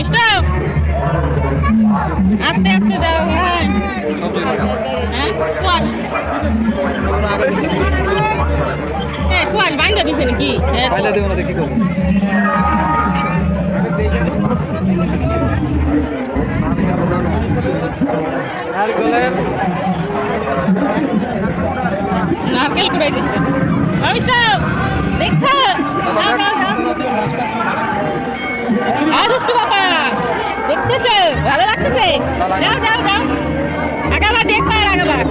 Mister আস্তে আস্তে দাও হ্যাঁ? কুয়াশ। হ্যাঁ কুয়াশ বাইন্দা দিছে নাকি? হ্যাঁ। ফাইলা দেবো না কি করব। নারকেল কুড়াই দিচ্ছে মিস্টার দেখছ? দুষ্টু বাবা দেখতেছে ভালো লাগতেছে যাও যাও যাও। আগাবার দেখবার আগাবার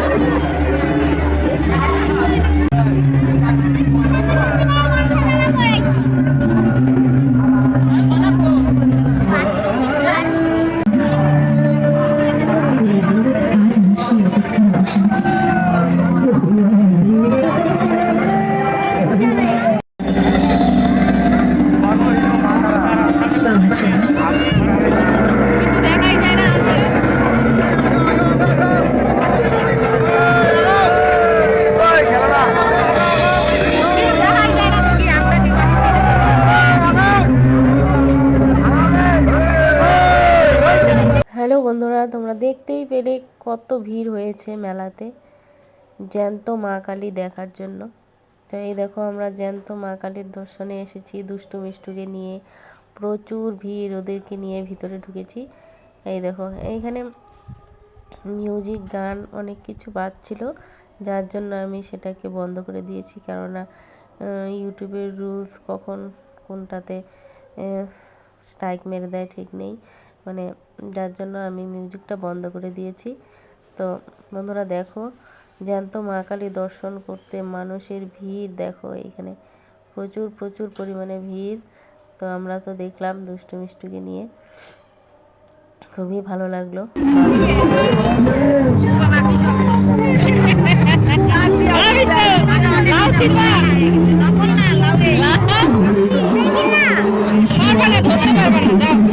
বন্ধুরা, তোমরা দেখতেই পেলে কত ভিড় হয়েছে মেলাতে জ্যান্ত মা কালী দেখার জন্য। তো এই দেখো, আমরা জ্যান্ত মা কালীর দর্শনে এসেছি, দুষ্টু মিষ্টুকে নিয়ে। প্রচুর ভিড় ওদেরকে নিয়ে ভিতরে ঢুকেছি। এই দেখো, এইখানে মিউজিক গান অনেক কিছু বাজছিল, যার জন্য আমি সেটাকে বন্ধ করে দিয়েছি। কেননা ইউটিউবের রুলস কখন কোনটাতে স্ট্রাইক মেরে দেয় ঠিক নেই। মানে যার জন্য আমি মিউজিকটা বন্ধ করে দিয়েছি। তো বন্ধুরা দেখো, জ্যান্ত মা কালী দর্শন করতে মানুষের ভিড়, দেখো এইখানে প্রচুর প্রচুর পরিমাণে ভিড়। তো আমরা তো দেখলাম দুষ্টু মিষ্টুকে নিয়ে। খুবই ভালো লাগল। না